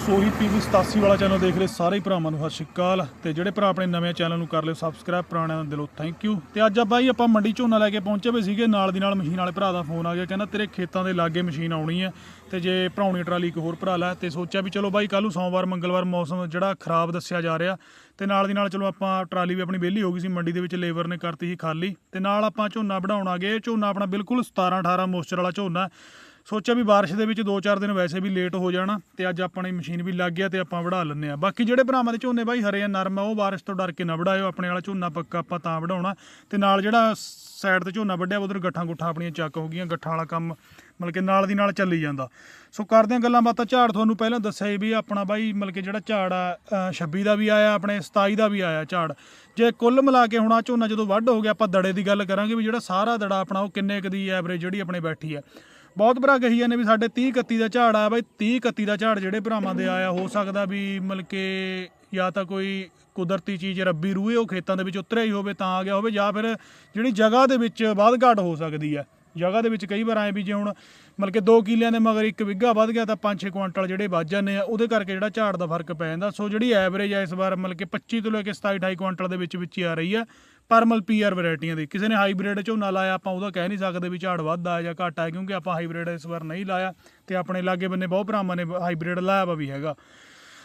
ਸੋਹੀ PV 87 ਵਾਲਾ channel ਦੇਖ ਰਹੇ ਸਾਰੇ ਭਰਾਵਾਂ ਨੂੰ ਸਤਿ ਸ਼੍ਰੀ ਅਕਾਲ। ਤੇ ਜਿਹੜੇ ਭਰਾ ਆਪਣੇ ਨਵੇਂ ਚੈਨਲ ਨੂੰ ਕਰ ਲਿਓ ਸਬਸਕ੍ਰਾਈਬ ਪੁਰਾਣਿਆਂ ਨੂੰ ਦਿਲੋਂ ਥੈਂਕ ਯੂ ਤੇ ਅੱਜ ਆਪਾਂ ਹੀ ਆਪਾਂ ਮੰਡੀ ਝੋਨਾ ਲੈ ਕੇ ਪਹੁੰਚੇ ਹੋਏ ਸੀਗੇ। ਨਾਲ ਦੀ ਨਾਲ ਮਸ਼ੀਨ ਵਾਲੇ ਭਰਾ ਦਾ ਫੋਨ ਆ ਗਿਆ, ਕਹਿੰਦਾ ਤੇਰੇ ਖੇਤਾਂ ਦੇ ਲਾਗੇ ਮਸ਼ੀਨ ਆਉਣੀ ਹੈ ਤੇ ਜੇ ਭਰਾਉਣੀ ਟਰਾਲੀ ਇੱਕ ਹੋਰ ਭਰਾ ਲੈ। ਤੇ ਸੋਚਿਆ ਵੀ ਚਲੋ ਬਾਈ ਕੱਲ ਨੂੰ ਸੋਮਵਾਰ, ਮੰਗਲਵਾਰ ਮੌਸਮ ਜਿਹੜਾ ਖਰਾਬ ਦੱਸਿਆ ਜਾ ਰਿਹਾ। ਤੇ ਨਾਲ ਦੀ ਨਾਲ ਚਲੋ ਆਪਾਂ ਟਰਾਲੀ ਵੀ ਆਪਣੀ ਵਿਹਲੀ ਹੋ ਗਈ ਸੀ, ਮੰਡੀ ਦੇ ਵਿੱਚ ਲੇਬਰ ਨੇ ਕਰਤੀ ਸੀ ਖਾਲੀ। ਤੇ ਨਾਲ ਆਪਾਂ ਝੋਨਾ ਵਢਾਉਣ ਆ ਗਏ। ਝੋਨਾ ਆਪਣਾ ਬਿਲਕੁਲ 17 18 ਮੋਇਸਚਰ ਵਾਲਾ ਝੋਨਾ। ਸੋਚਿਆ ਵੀ ਬਾਰਿਸ਼ ਦੇ ਵਿੱਚ 2-4 ਦਿਨ ਵੈਸੇ ਵੀ ਲੇਟ ਹੋ ਜਾਣਾ ਤੇ ਅੱਜ ਆਪਣੀ ਮਸ਼ੀਨ ਵੀ ਲੱਗ ਗਿਆ ਤੇ ਆਪਾਂ ਵਢਾ ਲੈਂਦੇ ਆ ਬਾਕੀ ਜਿਹੜੇ ਭਰਾਵਾਂ ਦੇ ਝੋਨੇ ਬਾਈ ਹਰੇ ਆ ਨਰਮ ਆ ਉਹ ਬਾਰਿਸ਼ ਤੋਂ ਡਰ ਕੇ ਨਾ ਵਢਾਇਓ ਆਪਣੇ ਵਾਲਾ ਝੋਨਾ ਪੱਕਾ ਆਪਾਂ ਤਾਂ ਵਢਾਉਣਾ। ਤੇ ਨਾਲ ਜਿਹੜਾ ਸਾਈਡ ਤੇ ਝੋਨਾ ਵੱਢਿਆ ਉਧਰ ਗੱਠਾਂ ਗੁੱਠਾਂ ਆਪਣੀਆਂ ਚੱਕ ਹੋ ਗਈਆਂ ਗੱਠਾਂ ਵਾਲਾ ਕੰਮ ਮਤਲਬ ਕਿ ਨਾਲ ਦੀ ਨਾਲ ਚੱਲੀ ਜਾਂਦਾ। ਸੋ ਕਰਦੇ ਹਾਂ ਗੱਲਾਂ ਬਾਤਾਂ ਝਾੜ ਤੁਹਾਨੂੰ ਪਹਿਲਾਂ ਦੱਸਿਆ ਸੀ ਵੀ ਆਪਣਾ ਬਾਈ ਮਤਲਬ ਕਿ ਜਿਹੜਾ ਝਾੜ ਆ ਅ, 26 ਦਾ ਵੀ ਆਇਆ ਆਪਣੇ 27 ਦਾ ਵੀ ਆਇਆ ਝਾੜ। ਜੇ ਕੁੱਲ ਮਿਲਾ ਕੇ ਹੁਣ ਆ ਝੋਨਾ ਜਦੋਂ ਵੱਢ ਹੋ ਗਿਆ ਆਪਾਂ ਦੜੇ ਦੀ ਗੱਲ ਕਰਾਂਗੇ ਵੀ ਜਿਹੜਾ ਸਾਰਾ ਦੜਾ ਆਪਣਾ ਉਹ ਕਿੰਨੇ ਕੁ ਦੀ ਐਵਰੇਜ ਜਿਹੜੀ ਆਪਣੇ ਬੈਠੀ ਆ। ਬਹੁਤ ਭਰਾ ਕਹੀ ਜਾਂਦੇ ਵੀ ਸਾਡੇ 30 31 ਦਾ ਝਾੜ ਆ ਬਾਈ 30 31 ਦਾ ਝਾੜ ਜਿਹੜੇ ਭਰਾਵਾਂ ਦੇ ਆਇਆ, ਹੋ ਸਕਦਾ ਵੀ ਮਤਲਬ ਕਿ ਜਾਂ ਤਾਂ ਕੋਈ ਕੁਦਰਤੀ ਚੀਜ਼ ਰੱਬੀ ਰੂਹੇ, ਉਹ ਖੇਤਾਂ ਦੇ ਵਿੱਚ ਉਤਰਿਆ ਹੀ ਹੋਵੇ, ਤਾਂ ਆ ਗਿਆ ਹੋਵੇ, ਜਾਂ ਫਿਰ ਜਿਹੜੀ ਜਗ੍ਹਾ ਦੇ ਵਿੱਚ ਵੱਧ ਘਾਟ ਹੋ ਸਕਦੀ ਹੈ ਜਗ੍ਹਾ ਦੇ ਵਿੱਚ ਕਈ ਵਾਰ ਆਏ ਵੀ ਜੇ ਹੁਣ ਮਤਲਬ ਕਿ 2 ਕਿੱਲਿਆਂ ਦੇ ਮਗਰ ਇੱਕ ਵਿੱਗਾ ਵੱਧ ਗਿਆ, ਤਾਂ 5-6 ਕੁਆਂਟਲ ਜਿਹੜੇ ਵੱਧ ਜਾਂਦੇ ਆ, ਉਹਦੇ ਕਰਕੇ ਜਿਹੜਾ ਝਾੜ ਦਾ ਫ਼ਰਕ ਪੈ ਜਾਂਦਾ। ਸੋ ਜਿਹੜੀ ਐਵਰੇਜ ਆ ਇਸ ਵਾਰ ਮਤਲਬ ਕਿ 25 ਤੋਂ ਲੈ ਕੇ 27-28 ਕੁਆਂਟਲ ਦੇ ਵਿੱਚ ਵਿੱਚ ਹੀ ਆ ਰਹੀ ਆ। ਪਰਮਲ ਪੀਆਰ ਵੈਰਾਈਟੀਆਂ ਦੀ। ਕਿਸੇ ਨੇ ਹਾਈਬ੍ਰਿਡ ਝੋਨਾ ਲਾਇਆ, ਆਪਾਂ ਉਹਦਾ ਕਹਿ ਨਹੀਂ ਸਕਦੇ ਵੀ ਝਾੜ ਵੱਧਦਾ ਹੈ ਜਾਂ ਘੱਟ ਹੈ ਕਿਉਂਕਿ ਆਪਾਂ ਹਾਈਬ੍ਰਿਡ ਇਸ ਵਾਰ ਨਹੀਂ ਲਾਇਆ ਤੇ ਆਪਣੇ ਲਾਗੇ ਬੰਨੇ ਬਹੁਤ ਭਰਾਵਾਂ ਨੇ ਹਾਈਬ੍ਰਿਡ ਲਾਇਆ ਵਾ ਵੀ ਹੈਗਾ।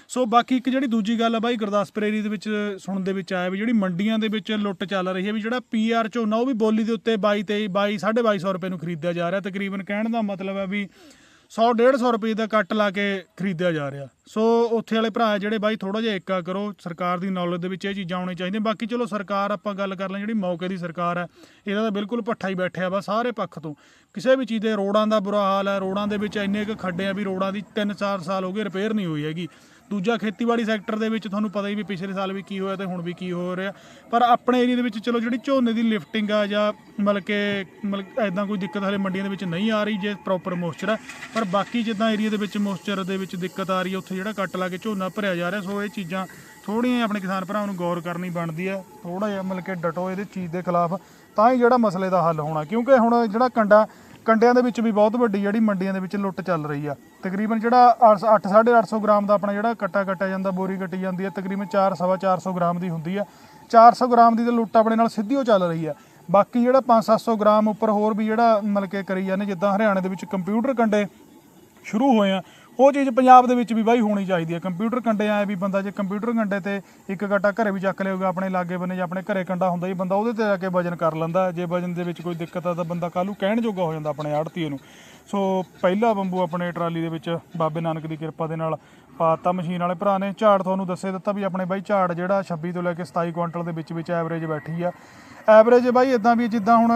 ਸੋ ਬਾਕੀ ਇੱਕ ਜਿਹੜੀ ਦੂਜੀ ਗੱਲ ਆ ਬਾਈ, ਗੁਰਦਾਸਪੁਰ ਏਰੀਆ ਦੇ ਵਿੱਚ ਸੁਣਨ ਦੇ ਵਿੱਚ ਆਇਆ ਵੀ ਜਿਹੜੀ ਮੰਡੀਆਂ ਦੇ ਵਿੱਚ ਲੁੱਟ ਚੱਲ ਰਹੀ ਹੈ ਵੀ ਜਿਹੜਾ ਪੀਆਰ ਝੋਨਾ ਉਹ ਵੀ ਬੋਲੀ ਦੇ ਉੱਤੇ 22 23 22 2250 ਰੁਪਏ ਨੂੰ ਖਰੀਦਿਆ ਜਾ ਰਿਹਾ। ਤਕਰੀਬਨ ਕਹਿਣ ਦਾ ਮਤਲਬ ਹੈ ਵੀ 100 150 ਰੁਪਏ ਦਾ ਕੱਟ ਲਾ ਕੇ ਖਰੀਦਿਆ ਜਾ ਰਿਹਾ। ਸੋ ਉੱਥੇ ਵਾਲੇ ਭਰਾ ਜਿਹੜੇ ਬਾਈ ਥੋੜਾ ਜਿਹਾ ਏਕਾ ਕਰੋ, ਸਰਕਾਰ ਦੀ ਨੌਲੇਜ ਦੇ ਵਿੱਚ ਇਹ ਚੀਜ਼ਾਂ ਆਉਣੀਆਂ ਚਾਹੀਦੀਆਂ। ਬਾਕੀ ਚਲੋ ਸਰਕਾਰ ਆਪਾਂ ਗੱਲ ਕਰ ਲਾਂ, ਜਿਹੜੀ ਮੌਕੇ ਦੀ ਸਰਕਾਰ ਹੈ, ਇਹਦਾ ਤਾਂ ਬਿਲਕੁਲ ਪੱਠਾ ਹੀ ਬੈਠਿਆ ਵਾ ਸਾਰੇ ਪੱਖ ਤੋਂ। ਕਿਸੇ ਵੀ ਚੀਜ਼ ਦੇ ਰੋਡਾਂ ਦਾ ਬੁਰਾ ਹਾਲ ਹੈ ਰੋਡਾਂ ਦੇ ਵਿੱਚ ਇੰਨੇ ਕੁ ਖੱਡੇ ਆ ਵੀ ਰੋਡਾਂ ਦੀ 3-4 ਸਾਲ ਹੋ ਗਏ ਰਿਪੇਅਰ ਨਹੀਂ ਹੋਈ ਹੈਗੀ। ਦੂਜਾ ਖੇਤੀਬਾੜੀ ਸੈਕਟਰ ਦੇ ਵਿੱਚ ਤੁਹਾਨੂੰ ਪਤਾ ਹੀ ਵੀ ਪਿਛਲੇ ਸਾਲ ਵੀ ਕੀ ਹੋਇਆ ਤੇ ਹੁਣ ਵੀ ਕੀ ਹੋ ਰਿਹਾ। ਪਰ ਆਪਣੇ ਏਰੀਆ ਦੇ ਵਿੱਚ ਚਲੋ ਜਿਹੜੀ ਝੋਨੇ ਦੀ ਲਿਫਟਿੰਗ ਆ ਜਾਂ ਮਤਲਬ ਕਿ ਮਤਲਬ ਐਦਾਂ ਕੋਈ ਦਿੱਕਤ ਹਲੇ ਮੰਡੀਆਂ ਦੇ ਵਿੱਚ ਨਹੀਂ ਆ ਰਹੀ ਜੇ ਪ੍ਰੋਪਰ ਮੋਇਸਚਰ ਹੈ। ਪਰ ਬਾਕੀ ਜਿੱਦਾਂ ਏਰੀਆ ਦੇ ਵਿੱਚ ਮੋਇਸਚਰ ਦੇ ਵਿੱਚ ਦਿੱਕਤ ਆ ਰਹੀ ਹੈ, ਉੱਥੇ ਜਿਹੜਾ ਕੱਟ ਲਾ ਕੇ ਝੋਨਾ ਭਰਿਆ ਜਾ ਰਿਹਾ, ਸੋ ਇਹ ਚੀਜ਼ਾਂ ਥੋੜੀਆਂ ਆਪਣੇ ਕਿਸਾਨ ਭਰਾਵਾਂ ਨੂੰ ਗੌਰ ਕਰਨੀ ਬਣਦੀ ਹੈ। ਥੋੜਾ ਜਿਹਾ ਮਤਲਬ ਕਿ ਡਟੋ ਇਹਦੇ ਚੀਜ਼ ਦੇ ਖਿਲਾਫ, ਤਾਂ ਹੀ ਜਿਹੜਾ ਮਸਲੇ ਦਾ ਹੱਲ ਹੋਣਾ। ਕਿਉਂਕਿ ਹੁਣ ਜਿਹੜਾ ਕੰਡਾ, ਕੰਡਿਆਂ ਦੇ ਵਿੱਚ ਵੀ ਬਹੁਤ ਵੱਡੀ ਜਿਹੜੀ ਮੰਡੀਆਂ ਦੇ ਵਿੱਚ ਲੁੱਟ ਚੱਲ ਰਹੀ ਆ। ਤਕਰੀਬਨ ਜਿਹੜਾ 8 850 ਗ੍ਰਾਮ ਦਾ ਆਪਣਾ ਜਿਹੜਾ ਕੱਟਾ ਕੱਟਿਆ ਜਾਂਦਾ, ਬੋਰੀ ਕੱਟੀ ਜਾਂਦੀ ਹੈ, ਤਕਰੀਬਨ 4 ਸਵਾ 400 ਗ੍ਰਾਮ ਦੀ ਹੁੰਦੀ ਆ। 400 ਗ੍ਰਾਮ ਦੀ ਤਾਂ ਲੁੱਟ ਆਪਣੇ ਨਾਲ ਸਿੱਧੀ ਉਹ ਚੱਲ ਰਹੀ ਆ। ਬਾਕੀ ਜਿਹੜਾ 5-700 ਗ੍ਰਾਮ ਉੱਪਰ ਹੋਰ ਵੀ ਜਿਹੜਾ ਮਤਲਬ ਕਿ ਕਰੀ ਜਾਂਦੇ, ਜਿੱਦਾਂ ਹਰਿਆਣੇ ਦੇ ਵਿੱਚ ਕੰਪਿਊਟਰ ਕੰਡੇ ਸ਼ੁਰੂ ਹੋਏ ਆ ਉਹ ਚੀਜ਼ ਪੰਜਾਬ ਦੇ ਵਿੱਚ ਵੀ ਬਾਈ ਹੋਣੀ ਚਾਹੀਦੀ ਹੈ। ਕੰਪਿਊਟਰ ਕੰਡੇ ਆਏ ਵੀ ਬੰਦਾ ਜੇ ਕੰਪਿਊਟਰ ਕੰਡੇ ਤੇ ਇੱਕ ਗੱਟਾ ਘਰੇ ਵੀ ਚੱਕ ਲਿਓਗਾ ਆਪਣੇ ਲਾਗੇ ਬੰਨੇ ਜਾਂ ਆਪਣੇ ਘਰੇ ਕੰਡਾ ਹੁੰਦਾ ਜੀ, ਬੰਦਾ ਉਹਦੇ ਤੇ ਜਾ ਕੇ ਵਜਨ ਕਰ ਲੈਂਦਾ। ਜੇ ਵਜਨ ਦੇ ਵਿੱਚ ਕੋਈ ਦਿੱਕਤ ਆ ਤਾਂ ਬੰਦਾ ਕੱਲ੍ਹ ਨੂੰ ਕਹਿਣ ਜੋਗਾ ਹੋ ਜਾਂਦਾ ਆਪਣੇ ਆੜਤੀਏ ਨੂੰ। ਸੋ ਪਹਿਲਾ ਬੰਬੂ ਆਪਣੇ ਟਰਾਲੀ ਦੇ ਵਿੱਚ ਬਾਬੇ ਨਾਨਕ ਦੀ ਕਿਰਪਾ ਦੇ ਨਾਲ ਪਾਤਾ ਮਸ਼ੀਨ ਵਾਲੇ ਭਰਾ ਨੇ ਝਾੜ ਤੁਹਾਨੂੰ ਦੱਸੇ ਦਿੱਤਾ ਵੀ ਆਪਣੇ ਬਾਈ ਝਾੜ ਜਿਹੜਾ 26 ਤੋਂ ਲੈ ਕੇ 27 ਕੁਇੰਟਲ ਦੇ ਵਿੱਚ ਵਿੱਚ ਐਵਰੇਜ ਬੈਠੀ ਆ। ਐਵਰੇਜ ਬਾਈ ਇਦਾਂ ਵੀ ਜਿੱਦਾਂ ਹੁਣ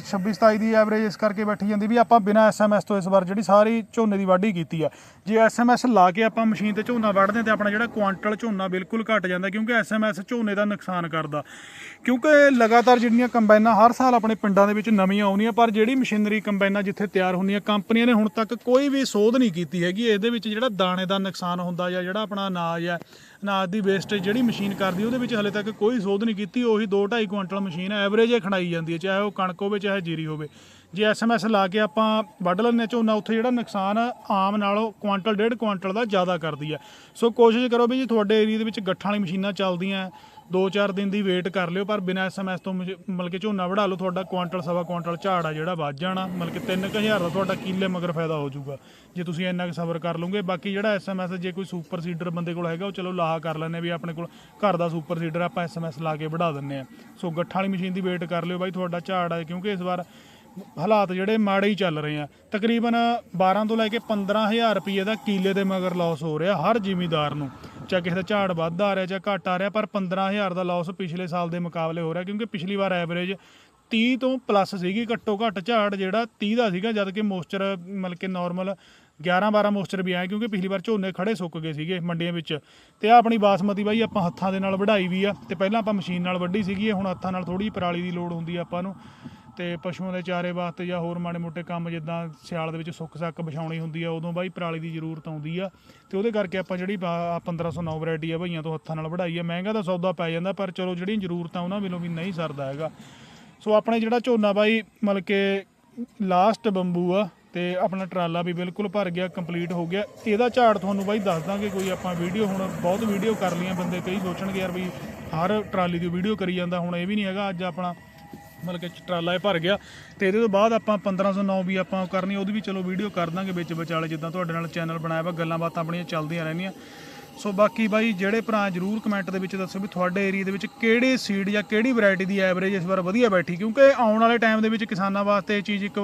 26 27 ਦੀ ਐਵਰੇਜ ਇਸ ਕਰਕੇ ਬੈਠੀ ਜਾਂਦੀ ਵੀ ਆਪਾਂ ਬਿਨਾ ਐਸਐਮਐਸ ਤੋਂ ਇਸ ਵਾਰ ਜਿਹੜੀ ਸਾਰੀ ਝੋਨੇ ਦੀ ਵਾਢੀ ਕੀਤੀ ਆ। ਜੇ ਐਸਐਮਐਸ ਲਾ ਕੇ ਆਪਾਂ ਮਸ਼ੀਨ ਤੇ ਝੋਨਾ ਵੱਢਦੇ ਤੇ ਆਪਣਾ ਜਿਹੜਾ ਕੁਆਂਟਲ ਝੋਨਾ ਬਿਲਕੁਲ ਘਟ ਜਾਂਦਾ ਕਿਉਂਕਿ ਐਸਐਮਐਸ ਝੋਨੇ ਦਾ ਨੁਕਸਾਨ ਕਰਦਾ। ਕਿਉਂਕਿ ਲਗਾਤਾਰ ਜਿਹੜੀਆਂ ਕੰਬਾਈਨਾਂ ਹਰ ਸਾਲ ਆਪਣੇ ਪਿੰਡਾਂ ਦੇ ਵਿੱਚ ਨਵੀਆਂ ਆਉਂਦੀਆਂ, ਪਰ ਜਿਹੜੀ ਮਸ਼ੀਨਰੀ ਕੰਬਾਈਨਾਂ ਜਿੱਥੇ ਤਿਆਰ ਹੁੰਦੀਆਂ, ਕੰਪਨੀਆਂ ਨੇ ਹੁਣ ਤੱਕ ਕੋਈ ਵੀ ਸੋਧ ਨਹੀਂ ਕੀਤੀ ਹੈਗੀ। ਇਹਦੇ ਵਿੱਚ ਜਿਹੜਾ ਦਾਣੇ ਦਾ ਨੁਕਸਾਨ ਹੁੰਦਾ ਜਾਂ ਜਿਹੜਾ ਆਪਣਾ ਅਨਾਜ ਹੈ ਅਨਾਜ ਦੀ ਵੇਸਟੇਜ ਜਿਹੜੀ ਮਸ਼ੀਨ ਕਰਦੀ, ਉਹਦੇ ਵਿੱਚ ਹਲੇ ਤੱਕ ਕੋਈ ਸੋਧ ਨਹੀਂ ਕੀਤੀ, ਉਹੀ 2.5 ਕੁਇੰਟਲ ਮਸ਼ੀਨ ਐਵਰੇਜ ਹੀ ਖਣਾਈ ਜਾਂਦੀ ਹੈ, ਚਾਹੇ ਉਹ ਕਣਕ ਹੋਵੇ, ਚਾਹੇ ਜੀਰੀ ਹੋਵੇ। ਜੇ ਐਸਐਮਐਸ ਲਾ ਕੇ ਆਪਾਂ ਵੱਢ ਲੈਂਦੇ ਹਾਂ ਝੋਨਾ, ਉੱਥੇ ਜਿਹੜਾ ਨੁਕਸਾਨ ਆਮ ਨਾਲੋਂ ਕੁਆਂਟਲ, ਡੇਢ ਕੁਆਂਟਲ ਦਾ ਜ਼ਿਆਦਾ ਕਰਦੀ ਹੈ। ਸੋ ਕੋਸ਼ਿਸ਼ ਕਰੋ ਵੀ ਜੀ ਤੁਹਾਡੇ ਏਰੀਆ ਦੇ ਵਿੱਚ ਗੱਠਾਂ ਵਾਲੀ ਮਸ਼ੀਨਾਂ ਚੱਲਦੀਆਂ 2-4 ਦਿਨ ਦੀ ਵੇਟ ਕਰ ਲਿਓ, ਪਰ ਬਿਨਾਂ ਐਸਐਮਐਸ ਤੋਂ ਮਤਲਬ ਕਿ ਝੋਨਾ ਵਢਾ ਲਓ, ਤੁਹਾਡਾ ਕੁਆਂਟਲ, ਸਵਾ ਕੁਆਂਟਲ ਝਾੜ ਆ ਜਿਹੜਾ ਵੱਧ ਜਾਣਾ, ਮਤਲਬ ਕਿ 3000 ਦਾ ਤੁਹਾਡਾ ਕਿੱਲੇ ਮਗਰ ਫਾਇਦਾ ਹੋ ਜਾਊਗਾ। ਜੇ ਤੁਸੀਂ ਇੰਨਾ ਕੁ ਸਬਰ ਕਰ ਲਓਗੇ, ਬਾਕੀ ਜਿਹੜਾ ਐਸਐਮਐਸ ਜੇ ਕੋਈ ਸੁਪਰ ਸੀਡਰ ਬੰਦੇ ਕੋਲ ਹੈਗਾ, ਉਹ ਚਲੋ ਲਾ ਲਾਹਾ ਕਰ ਲੈਂਦੇ ਵੀ ਆਪਣੇ ਕੋਲ ਘਰ ਦਾ ਸੁਪਰ ਸੀਡਰ ਆਪਾਂ ਐਸਐਮਐਸ ਲਾ ਕੇ ਵਢਾ ਦਿੰਨੇ ਆ ਸੋ ਗੱਠਾਂ ਵਾਲੀ ਮਸ਼ੀਨ ਦੀ ਵੇਟ ਕਰ ਲਿਓ ਬਾਈ, ਤੁਹਾਡਾ ਝਾੜ ਆ, ਕਿਉਂਕਿ ਇਸ ਵਾਰ ਹਾਲਾਤ ਜਿਹੜੇ ਮਾੜੇ ਹੀ ਚੱਲ ਰਹੇ ਆ। ਤਕਰੀਬਨ 12 ਤੋਂ ਲੈ ਕੇ 15000 ਰੁਪਏ ਦਾ ਕੀਲੇ ਦੇ ਮਗਰ ਲਾਸ ਹੋ ਰਿਹਾ ਹਰ ਜ਼ਿਮੀਦਾਰ ਨੂੰ। ਚਾਹੇ ਕਿਸੇ ਦਾ ਝਾੜ ਵੱਧ ਆ ਰਿਹਾ ਜਾਂ ਘਟ ਆ ਰਿਹਾ, ਪਰ 15000 ਦਾ ਲਾਸ ਪਿਛਲੇ ਸਾਲ ਦੇ ਮੁਕਾਬਲੇ ਹੋ ਰਿਹਾ, ਕਿਉਂਕਿ ਪਿਛਲੀ ਵਾਰ ਐਵਰੇਜ 30 ਤੋਂ ਪਲੱਸ ਸੀਗੀ ਘੱਟੋ ਘੱਟ ਝਾੜ, ਜਿਹੜਾ 30 ਦਾ ਸੀਗਾ, ਜਦ ਕਿ ਮੋਇਸਚਰ ਮਤਲਬ ਕਿ ਨਾਰਮਲ 11 12 ਮੋਸਚਰ ਵੀ ਆਏ ਕਿਉਂਕਿ ਪਿਛਲੀ ਵਾਰ ਝੋਨੇ ਖੜੇ ਸੁੱਕ ਗਏ ਸੀਗੇ ਮੰਡੀਆਂ ਵਿੱਚ। ਤੇ ਆ ਆਪਣੀ ਬਾਸਮਤੀ ਬਾਈ ਆਪਾਂ ਹੱਥਾਂ ਦੇ ਨਾਲ ਵਢਾਈ ਵੀ ਆ ਤੇ ਪਹਿਲਾਂ ਆਪਾਂ ਮਸ਼ੀਨ ਨਾਲ ਵੱਢੀ ਸੀਗੀ, ਇਹ ਹੁਣ ਹੱਥਾਂ ਨਾਲ ਥੋੜੀ ਪਰਾਲੀ ਦੀ ਲੋੜ ਹੁੰਦੀ ਆ ਆਪਾਂ ਨੂੰ। ਤੇ ਪਸ਼ੂਆਂ ਦੇ ਚਾਰੇ ਵਾਸਤੇ ਜਾਂ ਹੋਰ ਮਾੜੇ ਮੋਟੇ ਕੰਮ ਜਿੱਦਾਂ ਸਿਆਲ ਦੇ ਵਿੱਚ ਸੁੱਕ ਸੱਕ ਵਿਛਾਉਣੀ ਹੁੰਦੀ ਆ, ਉਦੋਂ ਬਾਈ ਪਰਾਲੀ ਦੀ ਜ਼ਰੂਰਤ ਆਉਂਦੀ ਆ। ਤੇ ਉਹਦੇ ਕਰਕੇ ਆਪਾਂ ਜਿਹੜੀ ਬਾ- ਆਹ 1509 ਵੈਰਾਈਟੀ ਆ ਭਈਆਂ ਤੋਂ ਹੱਥਾਂ ਨਾਲ ਵਢਾਈ ਆ। ਮਹਿੰਗਾ ਤਾਂ ਸੌਦਾ ਪੈ ਜਾਂਦਾ, ਪਰ ਚਲੋ ਜਿਹੜੀਆਂ ਜ਼ਰੂਰਤਾਂ ਉਹਨਾਂ ਵੱਲੋਂ ਵੀ ਨਹੀਂ ਸਰਦਾ ਹੈਗਾ। ਸੋ ਆਪਣੇ ਜਿਹੜਾ ਝੋਨਾ ਬਾਈ ਮਤਲਬ ਕਿ ਲਾਸਟ ਬੰਬੂ ਆ ਤੇ ਆਪਣਾ ਟਰਾਲਾ ਵੀ ਬਿਲਕੁਲ ਭਰ ਗਿਆ ਕੰਪਲੀਟ ਹੋ ਗਿਆ। ਇਹਦਾ ਝਾੜ ਤੁਹਾਨੂੰ ਬਾਈ ਦੱਸ ਦਾਂਗੇ, ਕੋਈ ਆਪਾਂ ਵੀਡੀਓ ਹੁਣ ਬਹੁਤ ਵੀਡੀਓ ਕਰ ਲਈਆਂ, ਬੰਦੇ ਕਈ ਸੋਚਣਗੇ ਯਾਰ ਵੀ ਹਰ ਟਰਾਲੀ ਦੀ ਵੀਡੀਓ ਕਰੀ ਜਾਂਦਾ, ਹੁਣ ਇਹ ਵੀ ਨਹੀਂ ਹੈਗਾ, ਅੱਜ ਆਪਣਾ ਮਤਲਬ ਕਿ ਟਰਾਲਾ ਇਹ ਭਰ ਗਿਆ। ਤੇ ਇਹਦੇ ਤੋਂ ਬਾਅਦ ਆਪਾਂ 1509 ਵੀ ਆਪਾਂ ਕਰਨੀ, ਉਹਦੀ ਵੀ ਚਲੋ ਵੀਡੀਓ ਕਰ ਦਾਂਗੇ ਵਿੱਚ ਵਿਚਾਲੇ, ਜਿੱਦਾਂ ਤੁਹਾਡੇ ਨਾਲ ਚੈਨਲ ਬਣਾਇਆ ਵਾ, ਗੱਲਾਂ ਬਾਤਾਂ ਆਪਣੀਆਂ ਚੱਲਦੀਆਂ ਰਹਿੰਦੀਆਂ। ਸੋ ਬਾਕੀ ਬਾਈ, ਜਿਹੜੇ ਭਰਾ ਜਰੂਰ ਕਮੈਂਟ ਦੇ ਵਿੱਚ ਦੱਸੋ ਵੀ ਤੁਹਾਡੇ ਏਰੀਆ ਦੇ ਵਿੱਚ ਕਿਹੜੇ ਸੀਡ ਜਾਂ ਕਿਹੜੀ ਵੈਰਾਈਟੀ ਦੀ ਐਵਰੇਜ ਇਸ ਵਾਰ ਵਧੀਆ ਬੈਠੀ? ਕਿਉਂਕਿ ਆਉਣ ਵਾਲੇ ਟਾਈਮ ਦੇ ਵਿੱਚ ਕਿਸਾਨਾਂ ਵਾਸਤੇ ਇਹ ਚੀਜ਼ ਇੱਕ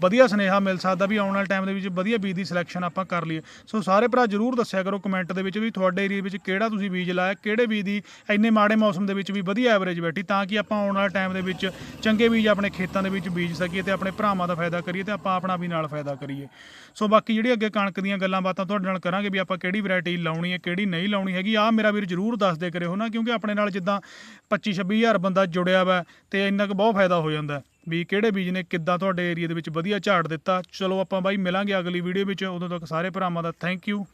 ਵਧੀਆ ਸੁਨੇਹਾ ਮਿਲ ਸਕਦਾ ਵੀ ਆਉਣ ਵਾਲੇ ਟਾਈਮ ਦੇ ਵਿੱਚ ਵਧੀਆ ਬੀਜ ਦੀ ਸਿਲੈਕਸ਼ਨ ਆਪਾਂ ਕਰ ਲਈਏ। ਸੋ ਸਾਰੇ ਭਰਾ ਜਰੂਰ ਦੱਸਿਆ ਕਰੋ ਕਮੈਂਟ ਦੇ ਵਿੱਚ ਵੀ ਤੁਹਾਡੇ ਏਰੀਆ ਵਿੱਚ ਕਿਹੜਾ ਤੁਸੀਂ ਬੀਜ ਲਾਇਆ, ਕਿਹੜੇ ਬੀਜ ਦੀ ਇੰਨੇ ਮਾੜੇ ਮੌਸਮ ਦੇ ਵਿੱਚ ਵੀ ਵਧੀਆ ਐਵਰੇਜ ਬੈਠੀ, ਤਾਂ ਕਿ ਆਪਾਂ ਆਉਣ ਵਾਲੇ ਟਾਈਮ ਦੇ ਵਿੱਚ ਚੰਗੇ ਬੀਜ ਆਪਣੇ ਖੇਤਾਂ ਦੇ ਵਿੱਚ ਬੀਜ ਸਕੀਏ ਤੇ ਆਪਣੇ ਭਰਾਵਾਂ ਦਾ ਫਾਇਦਾ ਕਰੀਏ ਤੇ ਆਪਾਂ ਆਪਣਾ ਵੀ ਨਾਲ ਫਾਇਦਾ ਕਰੀਏ। ਸੋ ਬਾਕੀ ਜਿਹੜੀ ਅੱਗੇ ਕਣਕ ਦੀਆਂ ਗੱਲਾਂ ਬਾਤਾਂ ਤੁਹਾਡੇ ਨਾਲ ਕਰਾਂਗੇ ਵੀ ਆਪਾਂ ਕਿਹੜੀ ਵੈਰਾਈਟੀ ਲਾਉਣੀ ਹੈ ਕਿਹੜੀ ਨਹੀਂ ਲਾਉਣੀ ਹੈਗੀ ਆ ਮੇਰਾ ਵੀਰ ਜਰੂਰ ਦੱਸ ਦੇ ਕਰਿਓ ਨਾ ਕਿਉਂਕਿ ਆਪਣੇ ਨਾਲ ਜਿੱਦਾਂ 25 26000 ਬੰਦਾ ਜੁੜਿਆ ਵਾ ਤੇ ਇੰਨਾ ਕੁ ਬਹੁਤ ਫਾਇਦਾ ਹੋ ਜਾਂਦਾ ਵੀ ਕਿਹੜੇ ਬੀਜ ਨੇ ਕਿੱਦਾਂ ਤੁਹਾਡੇ ਏਰੀਆ ਦੇ ਵਿੱਚ ਵਧੀਆ ਝਾੜ ਦਿੱਤਾ। ਚਲੋ ਆਪਾਂ ਬਾਈ ਮਿਲਾਂਗੇ ਅਗਲੀ ਵੀਡੀਓ ਵਿੱਚ। ਉਦੋਂ ਤੱਕ ਸਾਰੇ ਭਰਾਵਾਂ ਦਾ ਥੈਂਕ ਯੂ